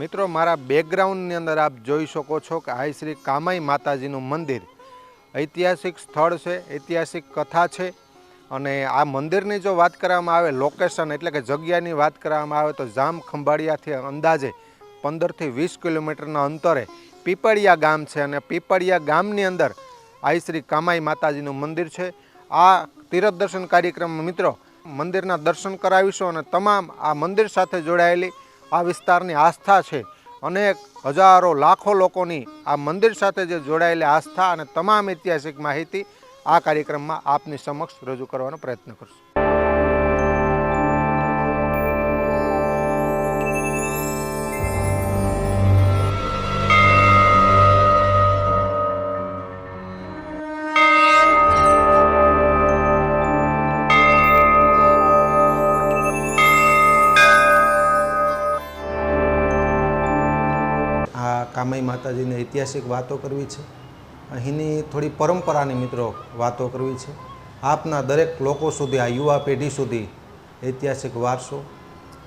મિત્રો, મારા બેકગ્રાઉન્ડની અંદર આપ જોઈ શકો છો કે આ શ્રી કામાઈ માતાજીનું મંદિર ઐતિહાસિક સ્થળ છે, ઐતિહાસિક કથા છે અને આ મંદિરની જો વાત કરવામાં આવે લોકેશન એટલે કે જગ્યાની વાત કરવામાં આવે તો જામ ખંભાળિયાથી અંદાજે પંદરથી વીસ કિલોમીટરના અંતરે પીપળિયા ગામ છે અને પીપળિયા ગામની અંદર આ શ્રી કામાઈ માતાજીનું મંદિર છે. આ તીરથ દર્શન કાર્યક્રમ મિત્રો મંદિરના દર્શન કરાવીશું અને તમામ આ મંદિર સાથે જોડાયેલી આ વિસ્તારની આસ્થા છે. અનેક હજારો લાખો લોકોની આ મંદિર સાથે જે જોડાયેલી આસ્થા અને તમામ ઐતિહાસિક માહિતી આ કાર્યક્રમમાં આપની સમક્ષ રજૂ કરવાનો પ્રયત્ન કરશું. ઐતિહાસિક વાતો કરવી છે. અહીંની થોડી પરંપરાની મિત્રો વાતો કરવી છે. આપના દરેક લોકો સુધી, આ યુવા પેઢી સુધી ઐતિહાસિક વારસો,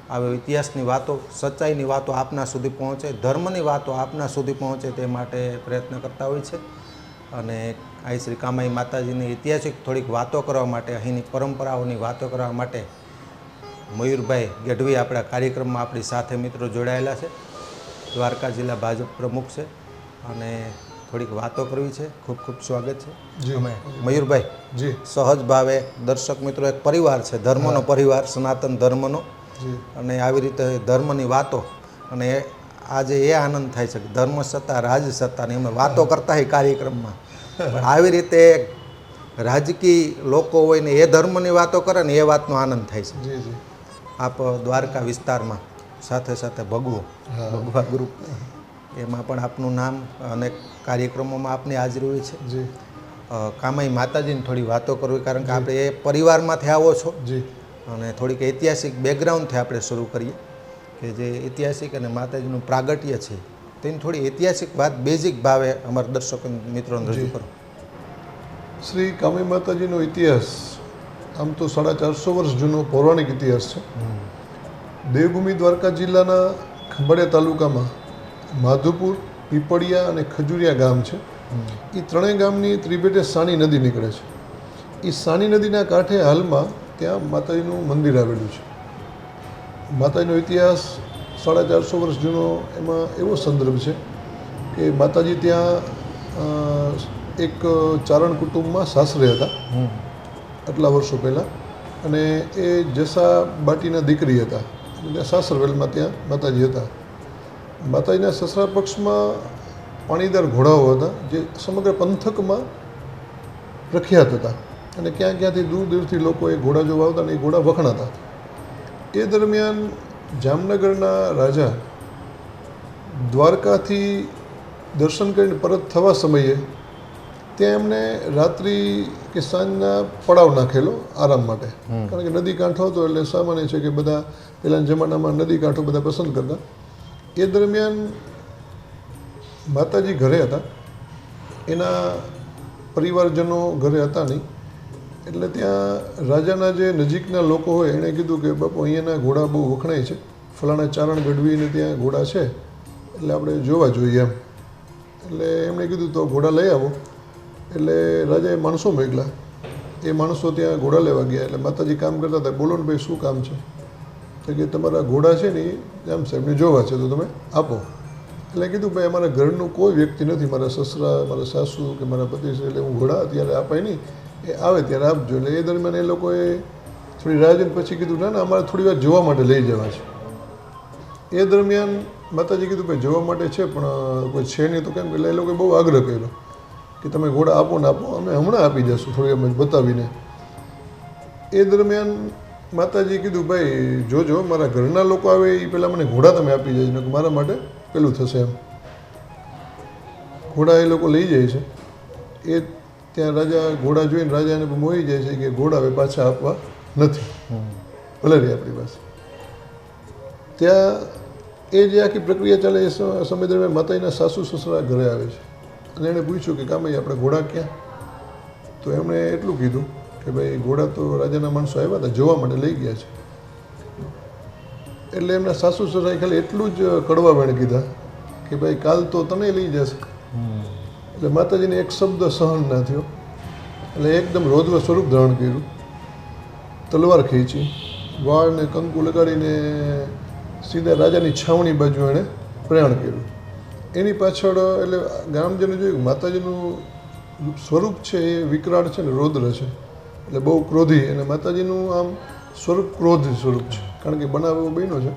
આવે ઇતિહાસની વાતો, સચ્ચાઈની વાતો આપના સુધી પહોંચે, ધર્મની વાતો આપના સુધી પહોંચે તે માટે પ્રયત્ન કરતા હોય છે. અને આ શ્રી કામાઈ માતાજીની ઐતિહાસિક થોડીક વાતો કરવા માટે, અહીંની પરંપરાઓની વાતો કરવા માટે મયુરભાઈ ગઢવી આપણા કાર્યક્રમમાં આપણી સાથે મિત્રો જોડાયેલા છે. દ્વારકા જિલ્લા ભાજપ પ્રમુખ છે. અને થોડીક વાતો કરવી છે. ખૂબ ખૂબ સ્વાગત છે. અમે મયુરભાઈ જી. સહજ ભાવે દર્શક મિત્રો એક પરિવાર છે. ધર્મનો પરિવાર સનાતન ધર્મનો. અને આવી રીતે ધર્મની વાતો અને એ- આજે એ આનંદ થાય છે કે ધર્મ સત્તા રાજ સત્તાની અમે વાતો કરતા હોય કાર્યક્રમમાં. પણ આવી રીતે રાજકીય લોકો હોય ને એ ધર્મની વાતો કરે ને એ વાતનો આનંદ થાય છે. આપ દ્વારકા વિસ્તારમાં સાથે સાથે ભગવો. ભગવા ગ્રુપ એમાં પણ આપનું નામ અને કાર્યક્રમોમાં આપની હાજરી હોય છે. જી. કામાઈ માતાજીની થોડી વાતો કરવી કારણ કે આપણે એ પરિવારમાંથી આવો છો. જી. અને થોડીક ઐતિહાસિક બેકગ્રાઉન્ડથી આપણે શરૂ કરીએ કે જે ઐતિહાસિક અને માતાજીનું પ્રાગટ્ય છે તેની થોડી ઐતિહાસિક વાત બેઝિક ભાવે અમારા દર્શકો મિત્રોને રજૂ કરો. શ્રી કામી માતાજીનો ઇતિહાસ આમ તો સાડા ચારસો વર્ષ જૂનો પૌરાણિક ઇતિહાસ છે. દેવભૂમિ દ્વારકા જિલ્લાના ખંભાળિયા તાલુકામાં માધુપુર પીપળિયા અને ખજુરિયા ગામ છે. એ ત્રણેય ગામની ત્રિભેટે સાણી નદી નીકળે છે. એ સાણી નદીના કાંઠે હાલમાં ત્યાં માતાજીનું મંદિર આવેલું છે. માતાજીનો ઇતિહાસ સાડા ચારસો વર્ષ જૂનો એમાં એવો સંદર્ભ છે કે માતાજી ત્યાં એક ચારણ કુટુંબમાં સાસરે હતા. આટલા વર્ષો પહેલાં. અને એ જસા બાટીના દીકરી હતા. સાસરવેલમાં ત્યાં માતાજી હતા. માતાજીના સસરા પક્ષમાં પાણીદાર ઘોડાઓ હતા જે સમગ્ર પંથકમાં પ્રખ્યાત હતા. અને ક્યાં ક્યાંથી દૂર દૂરથી લોકો એ ઘોડા જોવા આવતા અને એ ઘોડા વખણાતા એ દરમિયાન જામનગરના રાજા દ્વારકાથી દર્શન કરીને પરત થવા સમયે ત્યાં એમને રાત્રિ કે સાંજના પડાવ નાખેલો આરામ માટે. કારણ કે નદી કાંઠો હતો એટલે સામાન્ય છે કે બધા પહેલાંના જમાનામાં નદી કાંઠો બધા પસંદ કરતા. એ દરમિયાન માતાજી ઘરે હતા. એના પરિવારજનો ઘરે હતા નહીં. એટલે ત્યાં રાજાના જે નજીકના લોકો હોય એણે કીધું કે, બાપુ, અહીંયાના ઘોડા બહુ વખણાય છે. ફલાણા ચારણ ગઢવીને ત્યાં ઘોડા છે. એટલે આપણે જોવા જોઈએ એમ. એટલે એમણે કીધું, તો ઘોડા લઈ આવો. એટલે રાજાએ માણસો મોકલા એ માણસો ત્યાં ઘોડા લેવા ગયા. એટલે માતાજી કામ કરતા હતા. બોલો ને ભાઈ, શું કામ છે? તો કે તમારા ઘોડા છે ને, જામ સાહેબને જોવા છે, તો તમે આપો. એટલે કીધું, ભાઈ, અમારા ઘરનું કોઈ વ્યક્તિ નથી, મારા સસરા, મારા સાસુ કે મારા પતિ છે, એટલે હું ઘોડા, અત્યારે અપાય નહીં, એ આવે ત્યારે આપજો. એટલે એ દરમિયાન એ લોકોએ થોડી રાહ જોઈને પછી કીધું, ના ના, અમારે થોડી વાર જોવા માટે લઈ જવા છે. એ દરમિયાન માતાજી કીધું, ભાઈ, જોવા માટે છે, પણ કોઈ છે નહીં. તો કેમ એટલે એ લોકોએ બહુ આગ્રહ કર્યો કે, તમે ઘોડા આપો ને આપો, અમે હમણાં આપી જશું થોડી વાર બતાવીને. એ દરમિયાન માતાજી કીધું, ભાઈ, જોજો, મારા ઘરના લોકો આવે એ પહેલાં મને ઘોડા તમે આપી જજો કે મારા માટે પેલું થશે એમ. ઘોડા એ લોકો લઈ જાય છે. એ ત્યાં રાજા, ઘોડા જોઈને રાજાને મોહી જાય છે કે ઘોડા હવે પાછા આપવા નથી. ભલે રહી આપણી પાસે. ત્યાં એ જે આખી પ્રક્રિયા ચાલે એ સમય દરમિયાન માતાજીના સાસુ સસરા ઘરે આવે છે. અને એણે પૂછ્યું કે કામભાઈ આપણે ઘોડા ક્યાં? તો એમણે એટલું કીધું કે ભાઈ ઘોડા તો રાજાના માણસો આવ્યા હતા, જોવા માટે લઈ ગયા છે. એટલે એમના સાસુ સસરાએ ખાલી એટલું જ કડવા વેણ કીધા કે ભાઈ કાલ તો તને લઈ જશે. એટલે માતાજીને એક શબ્દ સહન ના થયો. એટલે એકદમ રૌદ્ર સ્વરૂપ ધારણ કર્યું. તલવાર ખેંચી, વાળને કંકુ લગાડીને સીધા રાજાની છાવણી બાજુ એણે પ્રયાણ કર્યું. એની પાછળ, એટલે ગામજને જોયું માતાજીનું સ્વરૂપ છે એ વિકરાળ છે ને રૌદ્ર છે. એટલે બહુ ક્રોધી. અને માતાજીનું આમ સ્વરૂપ ક્રોધ સ્વરૂપ છે. કારણ કે બનાવ બન્યો છે.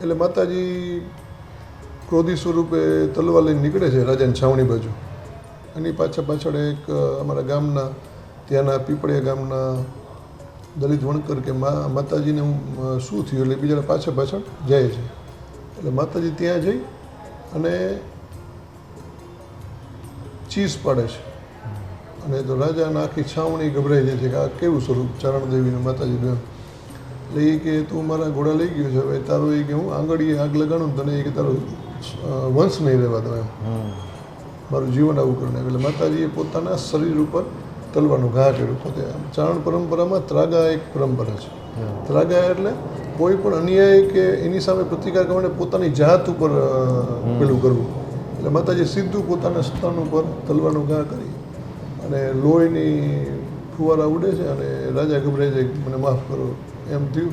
એટલે માતાજી ક્રોધી સ્વરૂપે તલવાર લઈને નીકળે છે રાજાની છાવણી બાજુ. એની પાછળ પાછળ એક અમારા ગામના, ત્યાંના પીપળિયા ગામના દલિત વણકર કે માતાજીને હું શું થયું? એટલે બીજા પાછળ પાછળ જાય છે. એટલે માતાજી ત્યાં જઈ અને ચીસ પાડે છે. અને તો રાજાના આખી છાવણી ગભરાઈ જાય છે કે આ કેવું સ્વરૂપ ચરણદેવીને માતાજી એમ એટલે એ કે તું મારા ઘોડા લઈ ગયો છે હવે તારો એ કે હું આંગળીએ આગ લગાડું તને એ કે તારો વંશ નહીં રહેવા દો એમ. મારું જીવન આવું કરીને એટલે માતાજીએ પોતાના શરીર ઉપર તલવાનું ઘા કર્યું. પોતે ચારણ પરંપરામાં ત્રાગા એક પરંપરા છે. ત્રાગા એટલે કોઈ પણ અન્યાય કે એની સામે પ્રતિકાર કરવાને પોતાની જાત ઉપર પેલું કરવું. એટલે માતાજી સીધું પોતાના સ્થાન ઉપર તલવાનું ઘા કરી. અને લોહીની ફુવારા ઉડે છે અને રાજા ગભરાઈ જાય મને માફ કરો. એમ થયું.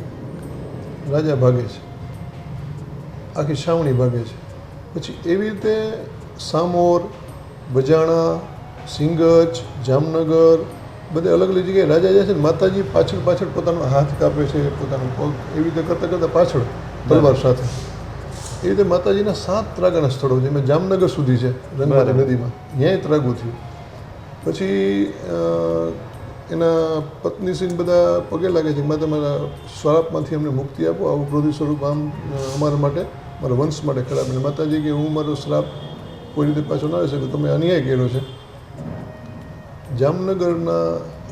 રાજા ભાગે છે. આખી છાવણી ભાગે છે. પછી એવી રીતે સામોર બજાણા સિંગજ જામનગર બધે અલગ અલગ જગ્યાએ રાજા જાય છે ને માતાજી પાછળ પાછળ પોતાનો હાથ કાપે છે પોતાનો પગ એવી રીતે કરતાં કરતાં પાછળ તલવાર સાથે. એ રીતે માતાજીના સાત ત્રાગાના સ્થળો છે. એમાં જામનગર સુધી છે રંગમાતા નદીમાં. ત્યાંય ત્રાગું થયું. પછી એના પત્ની સિંહ બધા પગે લાગે છે માતા મારા શ્રાપમાંથી અમને મુક્તિ આપો, આવું ક્રોધી સ્વરૂપ આમ અમારા માટે, મારા વંશ માટે ખરાબ અને માતાજી કે હું મારો શ્રાપ કોઈ રીતે પાછો ના આવી શકું, તમે અન્યાય કર્યો છે. જામનગરના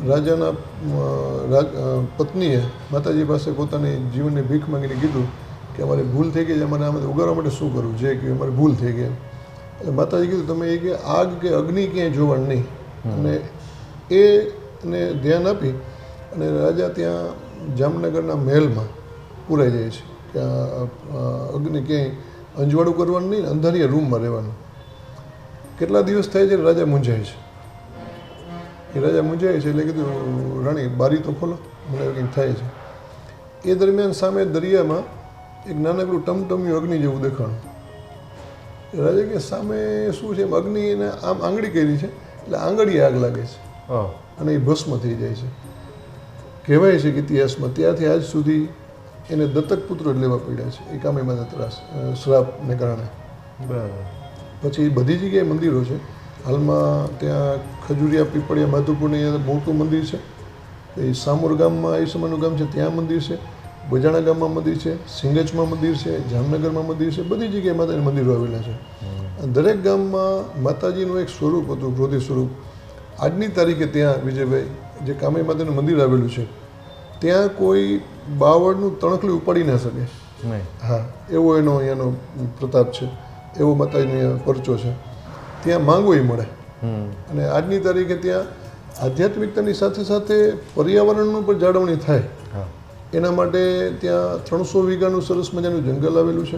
રાજાના રાજ પત્નીએ માતાજી પાસે પોતાની જીવનની ભીખ માંગીને કીધું કે અમારી ભૂલ થઈ ગઈ છે, અમારે આમાં ઉગારવા માટે શું કરવું? જે કે અમારી ભૂલ થઈ ગઈ. એટલે માતાજી કીધું, તમે એ કે, આગ કે અગ્નિ ક્યાંય જોવાનું નહીં. અને એને ધ્યાન આપી અને રાજા ત્યાં જામનગરના મહેલમાં પુરાઈ જાય છે. આ અગ્નિ ક્યાંય અંજવાળું કરવાનું નહીં, અંધારિયા રૂમમાં રહેવાનું. કેટલા દિવસ થાય છે રાજા મૂંઝાય છે? એ રાજા મૂંઝાય છે એટલે કીધું, રાણી, બારી તો ખોલો, મને કંઈક થાય છે. એ દરમિયાન સામે દરિયામાં એક નાનકડું ટમટમ્યું અગ્નિ જેવું દેખાણું. રાજા કે, સામે શું છે? એમ અગ્નિ એને આમ આંગળી કરી છે. એટલે આંગળી આગ લાગે છે. અને એ ભસ્મ થઈ જાય છે. કહેવાય છે કે ઇતિહાસમાં ત્યાંથી આજ સુધી એને દત્તક પુત્ર જ લેવા પડ્યા છે. એ કામે માતા ત્રાસ શ્રાપને કારણે. બરાબર. પછી બધી જગ્યાએ મંદિરો છે. હાલમાં ત્યાં ખજુરિયા પીપળિયા માધુપુરની મોટું મંદિર છે. એ સામોર ગામમાં એ સમયનું ગામ છે ત્યાં મંદિર છે. બજાણા ગામમાં મંદિર છે સિંગચમાં મંદિર છે જામનગરમાં મંદિર છે બધી જગ્યાએ માતાજીના મંદિરો આવેલા છે. અને દરેક ગામમાં માતાજીનું એક સ્વરૂપ હતું ક્રોધિ સ્વરૂપ. આજની તારીખે ત્યાં વિજયભાઈ જે કામાઈ માતાનું મંદિર આવેલું છે ત્યાં કોઈ બાવળનું તણખલું ઉપાડી ના શકે. હા એવો એનો અહીંયાનો પ્રતાપ છે એવો માતાજીનો પરચો છે. ત્યાં માંગવોય મળે. અને આજની તારીખે ત્યાં આધ્યાત્મિકતાની સાથે સાથે પર્યાવરણનું પણ જાળવણી થાય. હા. એના માટે ત્યાં ત્રણસો વીઘાનું સરસ મજાનું જંગલ આવેલું છે.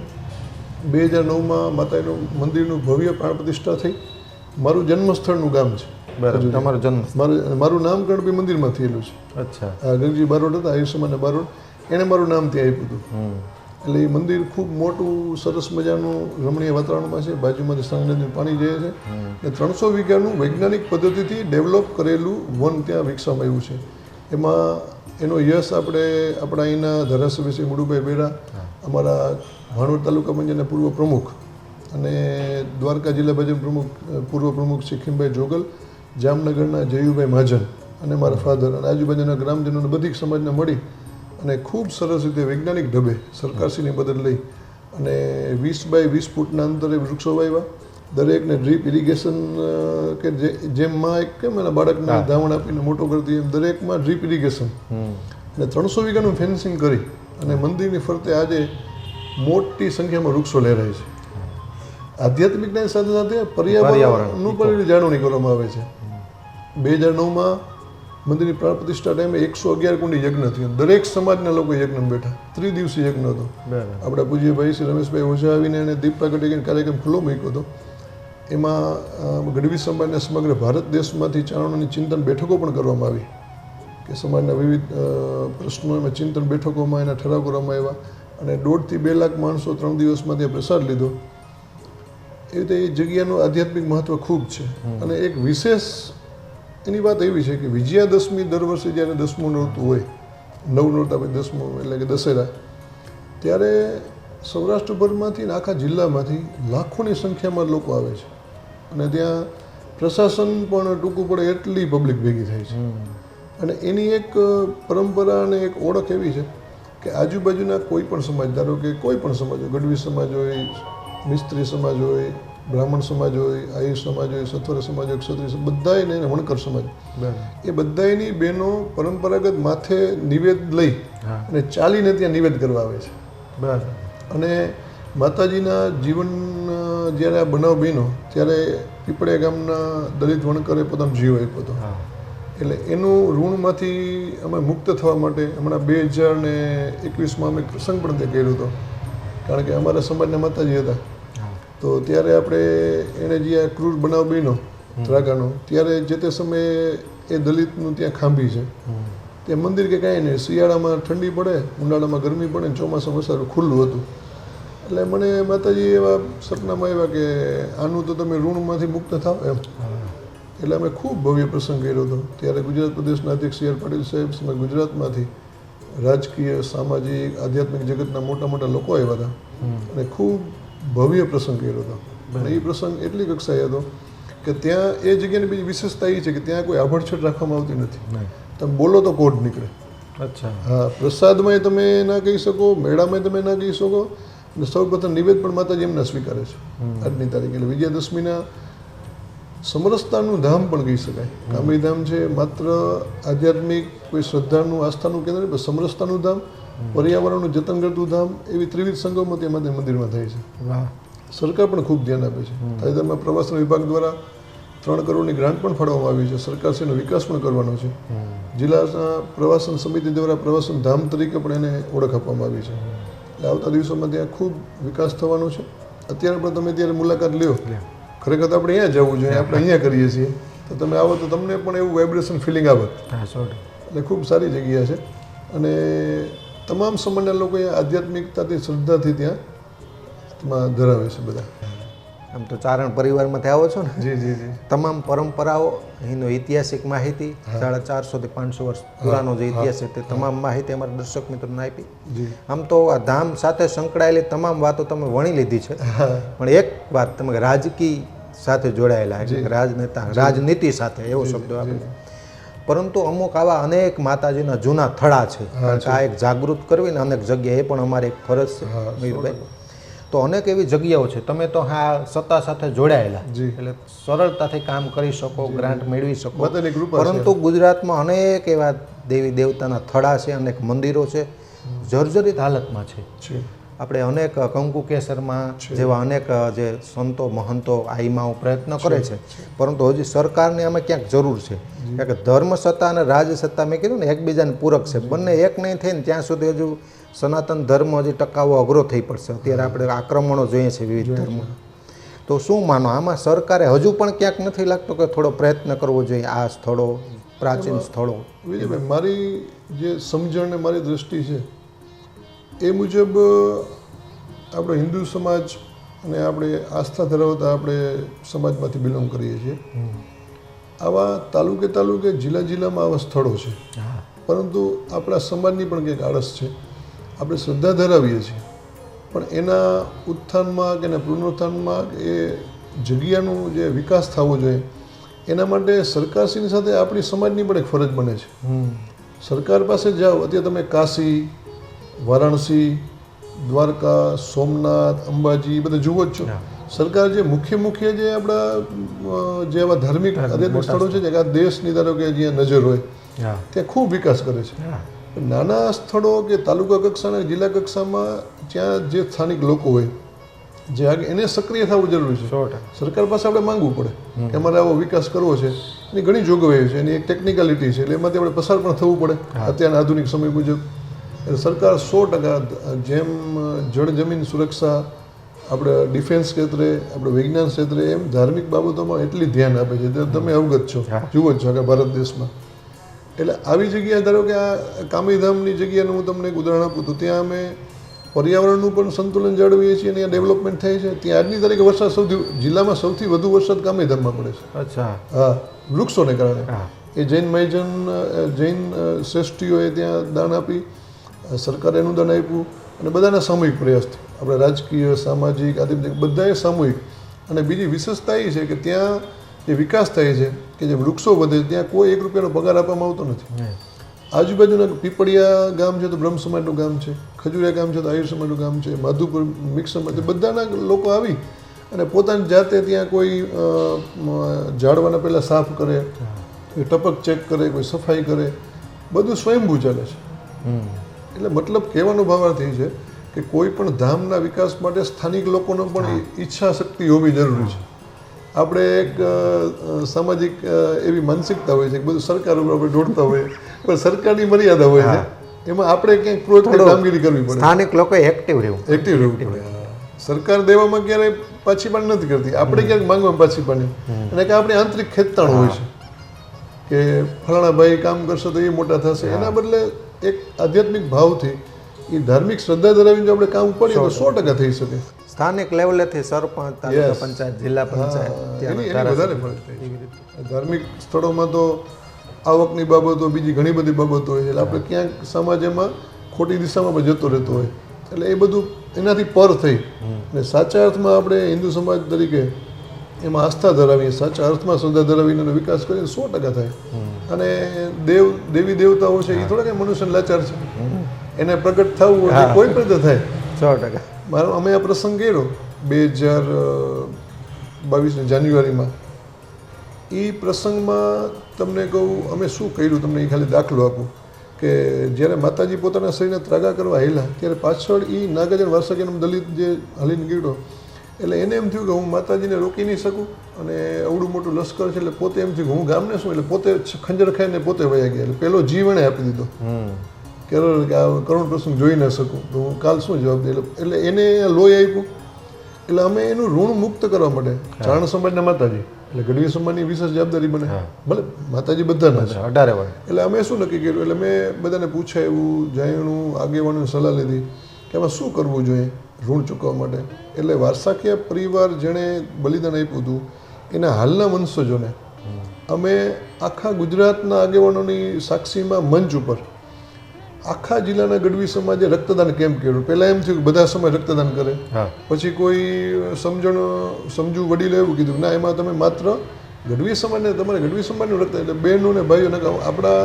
બે હજાર નવમાં માતાજીનું મંદિરનું ભવ્ય પ્રાણ પ્રતિષ્ઠા થઈ. મારું જન્મસ્થળનું ગામ છે. બરાબર. તમારો જન્મ મારું મારું નામકરણ બી મંદિરમાં થયેલું છે. અચ્છા. આ ગગજી બારોટ હતા આયુષ્યમાન બારોટ. એણે મારું નામ ત્યાં આપ્યું હતું. એટલે એ મંદિર ખૂબ મોટું સરસ મજાનું રમણીય વાતાવરણમાં છે. બાજુમાંથી સાંગ પાણી જાય છે. અને ત્રણસો વીઘાનું વૈજ્ઞાનિક પદ્ધતિથી ડેવલપ કરેલું વન ત્યાં વિકસાવાયું આવ્યું છે. એમાં એનો યશ આપણે આપણા અહીંના ધારાસભ્ય શ્રી મુડુભાઈ બેરા અમારા ભાણવડ તાલુકા પંચાયતના પૂર્વ પ્રમુખ અને દ્વારકા જિલ્લા ભાજપ પ્રમુખ પૂર્વ પ્રમુખ શ્રી જોગલ, જામનગરના જયુભાઈ મહાજન અને મારા ફાધર અને આજુબાજુના ગ્રામજનોને બધી સમાજને મળી અને ખૂબ સરસ રીતે વૈજ્ઞાનિક ઢબે સરકારશ્રીની મદદ લઈ અને વીસ બાય વીસ ફૂટના અંતરે વૃક્ષો વાવ્યા. દરેકને ડ્રીપ ઇરિગેશન કે જે જેમ માં એક કેમ એના બાળકને ધાવણ આપીને મોટો કરતી એમ દરેકમાં ડ્રીપ ઇરિગેશન. અને ત્રણસો વીઘાનું ફેન્સિંગ કરી અને મંદિરની ફરતે આજે મોટી સંખ્યામાં વૃક્ષો લહેરાય છે. આધ્યાત્મિકતાની સાથે સાથે પર્યાવરણનું પણ જાળવણી કરવામાં આવે છે. બે હજાર નવમાં મંદિરની પ્રાણ પ્રતિષ્ઠા ટાઈમે એકસો અગિયાર કુંડી યજ્ઞ થયો. દરેક સમાજના લોકો યજ્ઞ બેઠા. ત્રિદિવસીય યજ્ઞ હતો. આપણા પૂજ્યભાઈ શ્રી રમેશભાઈ ઓઝા આવીને એને દીપ પ્રગટ કાર્યક્રમ ખુલ્લો મૂક્યો હતો. એમાં ગઢવી સમાજના સમગ્ર ભારત દેશમાંથી ચારણોની ચિંતન બેઠકો પણ કરવામાં આવી કે સમાજના વિવિધ પ્રશ્નો એમાં ચિંતન બેઠકોમાં એના ઠરાવ કરવામાં આવ્યા અને દોઢથી બે લાખ માણસો ત્રણ દિવસમાં ત્યાં પ્રસાદ લીધો. એ રીતે એ જગ્યાનું આધ્યાત્મિક મહત્ત્વ ખૂબ છે. અને એક વિશેષ એની વાત એવી છે કે વિજયાદશમી દર વર્ષે જ્યારે દસમું નોરતું હોય નવ નોરતા પછી દસમું એટલે કે દશેરા ત્યારે સૌરાષ્ટ્રભરમાંથી આખા જિલ્લામાંથી લાખોની સંખ્યામાં લોકો આવે છે. અને ત્યાં પ્રશાસન પણ ટૂંકું પડે એટલી પબ્લિક ભેગી થાય છે. અને એની એક પરંપરા અને એક ઓળખ એવી છે કે આજુબાજુના કોઈ પણ સમાજ ધારો કે કોઈ પણ સમાજ હોય ગઢવી સમાજ હોય મિસ્ત્રી સમાજ હોય બ્રાહ્મણ સમાજ હોય આયુષ સમાજ હોય સત્વર સમાજ હોય ક્ષત્રિય સમાજ એને વણકર સમાજ. એ બધાયની બહેનો પરંપરાગત માથે નિવેદ લઈ અને ચાલીને ત્યાં નિવેદ કરવા આવે છે. બરાબર. અને માતાજીના જીવન જ્યારે આ બનાવ બન્યો ત્યારે પીપળિયા ગામના દલિત વણકરે પોતાનો જીવ આપ્યો હતો. એટલે એનું ઋણમાંથી અમે મુક્ત થવા માટે હમણાં બે હજાર ને એકવીસમાં અમે પ્રસંગ પણ તે કર્યો હતો. કારણ કે અમારા સમાજના માતાજી હતા. તો ત્યારે આપણે એણે જે આ ક્રૂર બનાવ બન્યો ત્રાગાનો ત્યારે જે તે સમયે એ દલિતનું ત્યાં ખાંભી છે. તે મંદિર કે કાંઈ નહીં શિયાળામાં ઠંડી પડે ઉનાળામાં ગરમી પડે ને ચોમાસામાં વસારું ખુલ્લું હતું. એટલે મને માતાજી એવા સપનામાં આવ્યા કે આનું તો તમે ઋણમાંથી મુક્ત થાવ એમ. એટલે અમે ખૂબ ભવ્ય પ્રસંગ કર્યો હતો. ત્યારે ગુજરાત પ્રદેશના અધ્યક્ષ સી આર પાટીલ સાહેબ ગુજરાતમાંથી રાજકીય સામાજિક આધ્યાત્મિક જગતના મોટા મોટા લોકો આવ્યા હતા. અને ખૂબ ભવ્ય પ્રસંગ કર્યો હતો. અને એ પ્રસંગ એટલી કક્ષાએ હતો કે ત્યાં એ જગ્યાની બીજી વિશેષતા એ છે કે ત્યાં કોઈ આભડછટ રાખવામાં આવતી નથી. તમે બોલો તો કોડ નીકળે. અચ્છા. હા પ્રસાદમાંય તમે ના કહી શકો મેળામાં તમે ના કહી શકો. અને સૌ પ્રથમ નિવેદ પણ માતાજી એમના સ્વીકારે છે. આજની તારીખે એટલે વિજયાદશમીના સમરસતાનું ધામ પણ કહી શકાય. કામરી ધામ છે માત્ર આધ્યાત્મિક કોઈ શ્રદ્ધાનું આસ્થાનું કેન્દ્ર પણ સમરસતાનું ધામ પર્યાવરણનું જતન કરતું ધામ એવી ત્રિવિધ સંગમો તે મંદિરમાં થાય છે. સરકાર પણ ખૂબ ધ્યાન આપે છે. તાજેતરમાં પ્રવાસન વિભાગ દ્વારા ત્રણ કરોડની ગ્રાન્ટ પણ ફાળવવામાં આવી છે. સરકારશ્રીનો વિકાસ પણ કરવાનો છે. જિલ્લાના પ્રવાસન સમિતિ દ્વારા પ્રવાસન ધામ તરીકે પણ એને ઓળખ આપવામાં આવી છે. એટલે આવતા દિવસોમાં ત્યાં ખૂબ વિકાસ થવાનો છે. અત્યારે પણ તમે ત્યારે મુલાકાત લ્યો. ખરેખર તો આપણે અહીંયા જવું જોઈએ આપણે અહીંયા કરીએ છીએ. તો તમે આવો તો તમને પણ એવું વાઇબ્રેશન ફિલિંગ આવે. એટલે ખૂબ સારી જગ્યા છે. અને તમામ સમાજના લોકો અહીંયા આધ્યાત્મિકતાથી શ્રદ્ધાથી ત્યાં ધરાવે છે બધા. આમ તો ચારણ પરિવારમાંથી આવો છો ને? જી જી જી. તમામ પરંપરાઓ એનો ઐતિહાસિક માહિતી સાડા ચારસો થી પાંચસો વર્ષ પુરાનો જે ઇતિહાસ છે તે તમામ માહિતી અમારા દર્શક મિત્રોને આપી. આમ તો આ ધામ સાથે સંકળાયેલી તમામ વાતો તમે વણી લીધી છે. પણ એક વાત તમે રાજકીય સાથે જોડાયેલા એટલે રાજનેતા રાજનીતિ સાથે એવો શબ્દ આપણે. પરંતુ અમુક આવા અનેક માતાજીના જૂના થડા છે. આ એક જાગૃત કરવી ને અનેક જગ્યાએ પણ અમારી એક ફરજ છે મયુરભાઈ તો અનેક એવી જગ્યાઓ છે. તમે તો હા સત્તા સાથે જોડાયેલા. એટલે સરળતાથી કામ કરી શકો ગ્રાન્ટ મેળવી શકો. પરંતુ ગુજરાતમાં અનેક એવા દેવી દેવતાના થડા છે અનેક મંદિરો છે જર્જરિત હાલતમાં છે. આપણે અનેક કંકુ કેસરમાં જેવા અનેક જે સંતો મહંતો આઈમાઓ પ્રયત્ન કરે છે. પરંતુ હજી સરકારને આમાં ક્યાંક જરૂર છે. કારણ કે ધર્મ સત્તા અને રાજ સત્તા મેં કીધું ને એકબીજાને પૂરક છે. બંને એક નહીં થઈને ત્યાં સુધી હજુ સનાતન ધર્મ હજી ટકાવો અઘરો થઈ પડશે. અત્યારે આપણે આક્રમણો જોઈએ છે વિવિધ ધર્મ. તો શું માનો? આમાં સરકારે હજુ પણ ક્યાંક નથી લાગતો કે થોડો પ્રયત્ન કરવો જોઈએ આ સ્થળો પ્રાચીન સ્થળો? વિજયભાઈ મારી જે સમજણ ને મારી દ્રષ્ટિ છે એ મુજબ આપણો હિન્દુ સમાજ અને આપણે આસ્થા ધરાવતા આપણે સમાજમાંથી બિલોંગ કરીએ છીએ. આવા તાલુકે તાલુકે જિલ્લા જિલ્લામાં આવા સ્થળો છે. પરંતુ આપણા સમાજની પણ કંઈક આળસ છે. આપણે શ્રદ્ધા ધરાવીએ છીએ. પણ એના ઉત્થાનમાં કે એના પુનરુત્થાનમાં કે એ જગ્યાનું જે વિકાસ થવો જોઈએ એના માટે સરકારશ્રીની સાથે આપણી સમાજની પણ એક ફરજ બને છે. હમ. સરકાર પાસે જાઓ. અત્યારે તમે કાશી વારાણસી દ્વારકા સોમનાથ અંબાજી બધું જુઓ જ છો. સરકાર જે મુખ્ય મુખ્ય જે આપણા જે એવા ધાર્મિક આધ્યાત્મિક સ્થળો છે જે આ દેશની ધારો કે જ્યાં નજર હોય ત્યાં ખૂબ વિકાસ કરે છે. નાના સ્થળો કે તાલુકા કક્ષાના જિલ્લા કક્ષામાં જ્યાં જે સ્થાનિક લોકો હોય જે એને સક્રિય થવું જરૂરી છે. સરકાર પાસે આપણે માંગવું પડે કે અમારે આવો વિકાસ કરવો છે. એની ઘણી જોગવાઈઓ છે. એની એક ટેકનિકાલિટી છે. એટલે એમાંથી આપણે પસાર પણ થવું પડે અત્યારના આધુનિક સમય મુજબ. એટલે સરકાર સો ટકા જેમ જળ જમીન સુરક્ષા આપણે ડિફેન્સ ક્ષેત્રે આપણે વિજ્ઞાન ક્ષેત્રે એમ ધાર્મિક બાબતોમાં એટલી ધ્યાન આપે છે. તમે અવગત છો. જુઓ જ છો કે ભારત દેશમાં. એટલે આવી જગ્યાએ ધારો કે આ કામીધામની જગ્યાનું હું તમને એક ઉદાહરણ આપું તો ત્યાં અમે પર્યાવરણનું પણ સંતુલન જાળવીએ છીએ અને ત્યાં ડેવલપમેન્ટ થાય છે. ત્યાં આજની તારીખે વરસાદ સૌથી જિલ્લામાં સૌથી વધુ વરસાદ કામીધામમાં પડે છે. અચ્છા. હા વૃક્ષોને કારણે. હા. એ જૈન મૈજન જૈન શ્રેષ્ઠીઓએ ત્યાં દાન આપી સરકારે એનું દાન આપ્યું અને બધાના સામૂહિક પ્રયાસથી આપણે રાજકીય સામાજિક આધ્યાત્મિક બધાએ સામૂહિક. અને બીજી વિશેષતા એ છે કે ત્યાં જે વિકાસ થાય છે કે જે વૃક્ષો વધે ત્યાં કોઈ એક રૂપિયાનો પગાર આપવામાં આવતો નથી. આજુબાજુના પીપળિયા ગામ છે તો બ્રહ્મ સમાજનું ગામ છે ખજુરિયા ગામ છે તો આયુર સમાજનું ગામ છે માધુપુર મિક્સ સમાજ છે બધાના લોકો આવી અને પોતાની જાતે ત્યાં કોઈ ઝાડવાના પહેલાં સાફ કરે કોઈ ટપક ચેક કરે કોઈ સફાઈ કરે બધું સ્વયંભૂ ચાલે છે. એટલે મતલબ કહેવાનો ભાવાર્થ એ છે કે કોઈ પણ ધામના વિકાસ માટે સ્થાનિક લોકોનો પણ ઈચ્છા શક્તિ હોવી જરૂરી છે. આપણે એક સામાજિક એવી માનસિકતા હોય છે કે બધું સરકાર ઉપર આપણે દોડતા હોઈએ પણ સરકારની મર્યાદા હોય છે. એમાં આપણે ક્યાંક પ્રોજેક્ટ કામગીરી કરવી પડે. સ્થાનિક લોકો એક્ટિવ રહેવું એક્ટિવ રહેવું પડે સરકાર દેવામાં ક્યારેય પાછી પણ નથી કરતી. આપણે ક્યાંક માંગવામાં પાછી પણ અને કે આપણે આંતરિક ખેતતાણ હોય છે કે ફલાણા ભાઈ કામ કરશે તો એ મોટા થશે. એના બદલે એક આધ્યાત્મિક ભાવથી એ ધાર્મિક શ્રદ્ધા ધરાવીને જો આપણે કામ કરીએ તો સો ટકા થઈ શકે. સ્થાનિક લેવલેથી સરપંચ તાલુકા. પંચાયત જિલ્લા પંચાયત ધાર્મિક સ્થળોમાં તો આવકની બાબતો બીજી ઘણી બધી બાબતો હોય છે. એટલે આપણે ક્યાંક સમાજ એમાં ખોટી દિશામાં પણ જતો રહેતો હોય. એટલે એ બધું એનાથી પર થઈ. અને સાચા અર્થમાં આપણે હિન્દુ સમાજ તરીકે એમાં આસ્થા ધરાવીએ સાચા અર્થમાં શ્રદ્ધા ધરાવીને એનો વિકાસ કરીએ સો ટકા થાય. અને દેવ દેવી દેવતાઓ છે એ થોડા કંઈ મનુષ્યને લાચાર છે. એને પ્રગટ થવું હોય કોઈ પણ રીતે થાય. સો ટકા. મારો અમે આ પ્રસંગ કર્યો બે હજાર બાવીસની જાન્યુઆરીમાં. એ પ્રસંગમાં તમને કહું, અમે શું કર્યું તમને એ ખાલી દાખલો આપું કે જ્યારે માતાજી પોતાના શરીરને ત્રાગા કરવા હેલા, ત્યારે પાછળ એ નાગાજન વારસાગીનો દલિત જે હલીને ગીડો એટલે એને એમ થયું કે હું માતાજીને રોકી નહીં શકું અને અવડું મોટું લશ્કર છે એટલે પોતે એમ થયું કે હું ગામને શું, એટલે પોતે ખંજર ખાઈને પોતે વયા ગયા, એટલે પહેલો જીવ એણે આપી દીધો. હમ કે આ કરુણ પ્રસંગ જોઈ ન શકું. તો હું કાલ શું જવાબ દે એટલે એને લોહી આપ્યું. એટલે અમે એનું ઋણ મુક્ત કરવા માટે ચારણ સમાજના માતાજી એટલે ગઢવી સમાજની વિશેષ જવાબદારી બને. ભલે માતાજી બધાના છે. અઢારે વર્ષ એટલે અમે શું નક્કી કર્યું? એટલે મેં બધાને પૂછાયું જાણ્યું આગેવાનોની સલાહ લીધી કે આમાં શું કરવું જોઈએ ઋણ ચૂકવવા માટે? એટલે વારસાકીય પરિવાર જેણે બલિદાન આપ્યું હતું એના હાલના વંશજોને અમે આખા ગુજરાતના આગેવાનોની સાક્ષીમાં મંચ ઉપર આખા જિલ્લાના ગઢવી સમાજે રક્તદાન કેમ્પ કર્યું? પહેલાં એમ થયું કે બધા સમય રક્તદાન કરે. પછી કોઈ સમજણ સમજુ વડીલે એવું કીધું ના એમાં તમે માત્ર ગઢવી સમાજને તમારે ગઢવી સમાજનું રક્ત એટલે બહેનો ને ભાઈઓને આપણા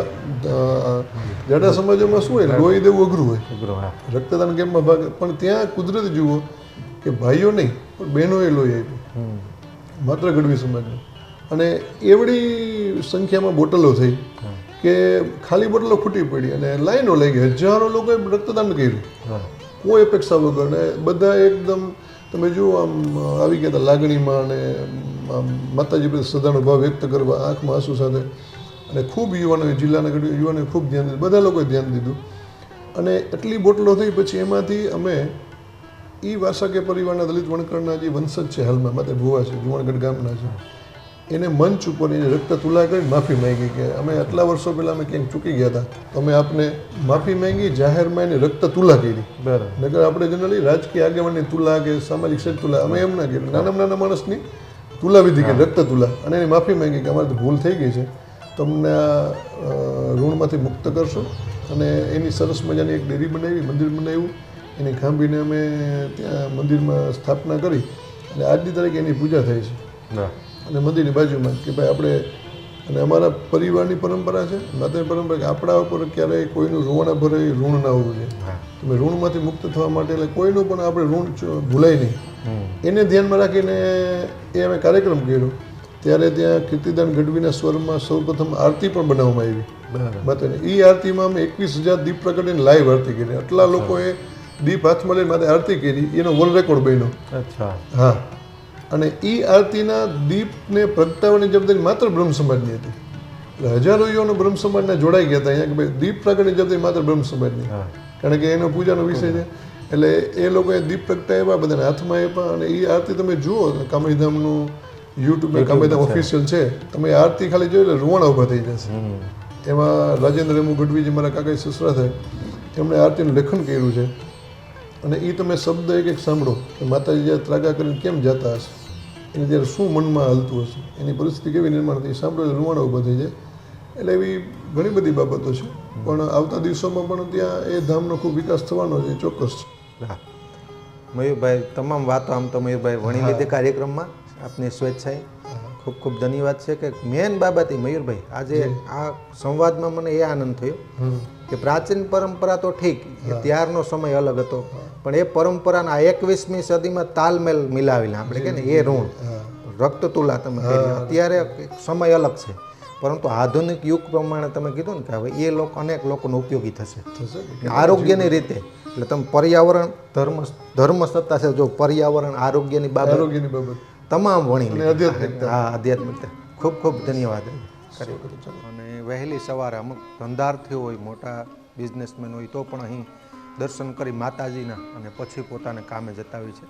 જાડા સમાજોમાં શું હોય? લોહી દેવું અઘરું હોય. રક્તદાન કેમ્પમાં ભાગ? પણ ત્યાં કુદરત જુઓ કે ભાઈઓ નહીં પણ બહેનોએ લોહી આપ્યું માત્ર ગઢવી સમાજને. અને એવડી સંખ્યામાં બોટલો થઈ. કે ખાલી બોટલો ખૂટી પડી અને લાઈનો લઈ ગઈ હજારો લોકોએ રક્તદાન કર્યું. કોઈ અપેક્ષા વગર ને બધા એકદમ તમે જુઓ આમ આવી ગયા હતા લાગણીમાં અને માતાજી પ્રત્યે શ્રદ્ધાનો ભાવ વ્યક્ત કરવા આંખમાં આંસુ સાથે. અને ખૂબ યુવાનોએ જિલ્લાના યુવાનોએ ખૂબ ધ્યાન દીધું. બધા લોકોએ ધ્યાન દીધું. અને એટલી બોટલો થઈ પછી એમાંથી અમે એ વાસકે પરિવારના દલિત વણકરના જે વંશજ છે હાલમાં માતા ભુવા છે જુવાણગઢ ગામના છે એને મંચ ઉપર એને રક્ત તુલા કરીને માફી માંગી કે અમે આટલા વર્ષો પહેલાં અમે ક્યાંક ચૂકી ગયા હતા. તો અમે આપને માફી માંગી જાહેરમાં એને રક્ત તુલા કરી. બરાબર. નગર આપણે જનરલી રાજકીય આગેવાનની તુલા કે સામાજિક ક્ષેત્ર તુલા અમે એમ ના કીધું નાના નાના માણસની તુલા વિધિ કે રક્ત તુલા. અને એની માફી માંગી કે અમારે ભૂલ થઈ ગઈ છે. તમને આ ઋણમાંથી મુક્ત કરશો. અને એની સરસ મજાની એક ડેરી બનાવી મંદિર બનાવ્યું. એની ખાંભીને અમે ત્યાં મંદિરમાં સ્થાપના કરી. અને આજની તારીખે એની પૂજા થાય છે. અને મંદિરની બાજુમાં કે ભાઈ આપણે અને અમારા પરિવારની પરંપરા છે માતાની પરંપરા કે આપણા ઉપર ક્યારેય કોઈનું ઋણ ભરે ઋણ ના હોવું જોઈએ. તમે ઋણમાંથી મુક્ત થવા માટે એટલે કોઈનું પણ આપણે ઋણ ભૂલાય નહીં. એને ધ્યાનમાં રાખીને એ અમે કાર્યક્રમ કર્યો. ત્યારે ત્યાં કીર્તિદાન ગઢવીના સ્વરમાં સૌપ્રથમ આરતી પણ બનાવવામાં આવી. માતાની એ આરતીમાં અમે એકવીસ હજાર દીપ પ્રગટીને લાઈવ આરતી કરી. આટલા લોકોએ દીપ હાથમાં લઈને મારે આરતી કરી. એનો વર્લ્ડ રેકોર્ડ બન્યો. અચ્છા. હા. અને એ આરતીના દીપને પ્રગટાવવાની જવાબદારી માત્ર બ્રહ્મ સમાજની હતી. એટલે હજારો યુવાનો બ્રહ્મ સમાજના જોડાઈ ગયા હતા અહીંયા કે ભાઈ દીપ પ્રગટની જવાબદારી માત્ર બ્રહ્મ સમાજની. કારણ કે એનો પૂજાનો વિષય છે. એટલે એ લોકોએ દીપ પ્રગટાવ્યા બધાને હાથમાં આપ્યા અને એ આરતી તમે જુઓ કામડીધામનું યુટ્યુબ કામડીધામ ઓફિશિયલ છે. તમે આરતી ખાલી જોઈ એટલે રોવણ ઊભા થઈ જશે. એમાં રાજેન્દ્ર રેમુ ગઢવીજી મારા કાકા સસરા થાય. એમણે આરતીનું લેખન કર્યું છે. અને એ તમે શબ્દ એક એક સાંભળો કે માતાજી જ્યારે ત્રાગા કરીને કેમ જતા હશે? એને જ્યારે શું મનમાં હાલતું હશે એની પરિસ્થિતિ કેવી નિર્માણ થઈ સાંભળો રૂવાણો ઊભા થઈ જાય. એટલે એવી ઘણી બધી બાબતો છે. પણ આવતા દિવસોમાં પણ ત્યાં એ ધામનો ખૂબ વિકાસ થવાનો છે ચોક્કસ છે. હા. મયુરભાઈ તમામ વાતો આમ તો મયુરભાઈ વણી લીધી કાર્યક્રમમાં. આપની સ્વેચ્છાએ ખૂબ ખૂબ ધન્યવાદ છે કે મેન બાબત એ મયુરભાઈ આજે આ સંવાદમાં મને એ આનંદ થયો કે પ્રાચીન પરંપરા તો ઠીક ત્યારનો સમય અલગ હતો પણ એ પરંપરાના એકવીસમી સદીમાં તાલમેલ મિલાવીને આપણે કે ને એ ઋણ રક્ત તુલા તમે અત્યારે સમય અલગ છે પરંતુ આધુનિક યુગ પ્રમાણે તમે કીધું ને કે હવે એ લોકો અનેક લોકોનો ઉપયોગી થશે. થશે આરોગ્યની રીતે એટલે તમે પર્યાવરણ ધર્મ ધર્મ સત્તા છે જો પર્યાવરણ આરોગ્યની બાબત આરોગ્યની બાબત. તમામ વણી. આધ્યાત્મિકતા હા આધ્યાત્મિકતા ખૂબ ખૂબ ધન્યવાદ. અને વહેલી સવારે અમુક ધંધાર્થીઓ હોય મોટા બિઝનેસમેન હોય તો પણ અહીં દર્શન કરી માતાજીના અને પછી પોતાને કામે જતા હોય છે.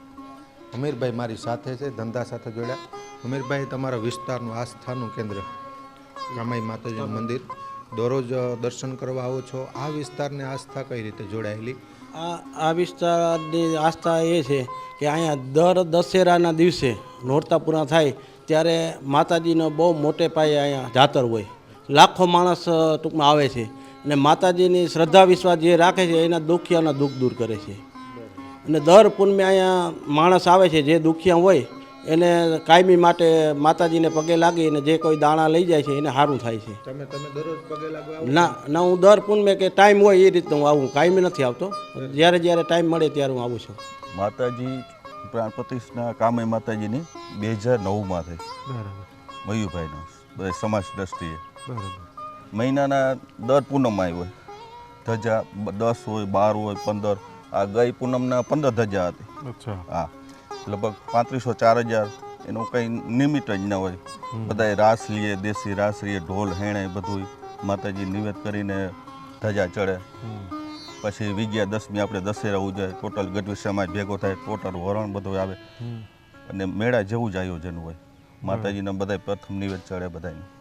અમીરભાઈ મારી સાથે છે ધંધા સાથે જોડ્યા. અમીરભાઈ તમારા વિસ્તારનું આસ્થાનું કેન્દ્ર રામાઈ માતાજીનું મંદિર. દરરોજ દર્શન કરવા આવો છો. આ વિસ્તારને આસ્થા કઈ રીતે જોડાયેલી? આ આ વિસ્તારની આસ્થા એ છે કે અહીંયા દર દશેરાના દિવસે નોરતા પૂરા થાય ત્યારે માતાજીનો બહુ મોટે પાયે અહીંયા જાતર હોય. લાખો માણસ ટૂંકમાં આવે છે અને માતાજીની શ્રદ્ધા, વિશ્વાસ જે રાખે છે એના દુખિયાના દુઃખ દૂર કરે છે. અને દર પૂનમે અહીંયા માણસ આવે છે જે દુખિયા હોય એને કાયમી માટે માતાજીને પગે લાગી અને જે કોઈ દાણા લઈ જાય છે એને સારું થાય છે. તમે તમે દરરોજ પગે લાગવા ના ના હું દર પૂનમે કે ટાઈમ હોય એ રીતે હું આવું કાયમી નથી આવતો. જ્યારે જ્યારે ટાઈમ મળે ત્યારે હું આવું છું. માતાજી પ્રાણ પ્રતિષ્ઠા કામે માતાજીની બે હજાર નવમાં થઈ. બરાબર. મયુભાઈના બધા સમાજ દ્રષ્ટિએ. બરાબર. મહિનાના દર પૂનમમાં હોય. ધજા દસ હોય બાર હોય પંદર. આ ગઈ પૂનમના પંદર ધજા હતી. અચ્છા. હા. લગભગ પાંત્રીસો ચાર હજાર. એનું કંઈ નિમિત્ત જ ન હોય. બધાએ રાસ લઈએ દેશી રાસ લીએ ઢોલ હેણે બધું માતાજી નિવેદ કરીને ધજા ચડે. પછી વિજયા દસમી આપણે દશેરા ઉજવાય. ટોટલ ગઢવી સમાજ ભેગો થાય. ટોટલ વરણ બધું આવે. અને મેળા જેવું જ આયોજન હોય. માતાજીના બધા પ્રથમ નિવેદ ચડે બધાને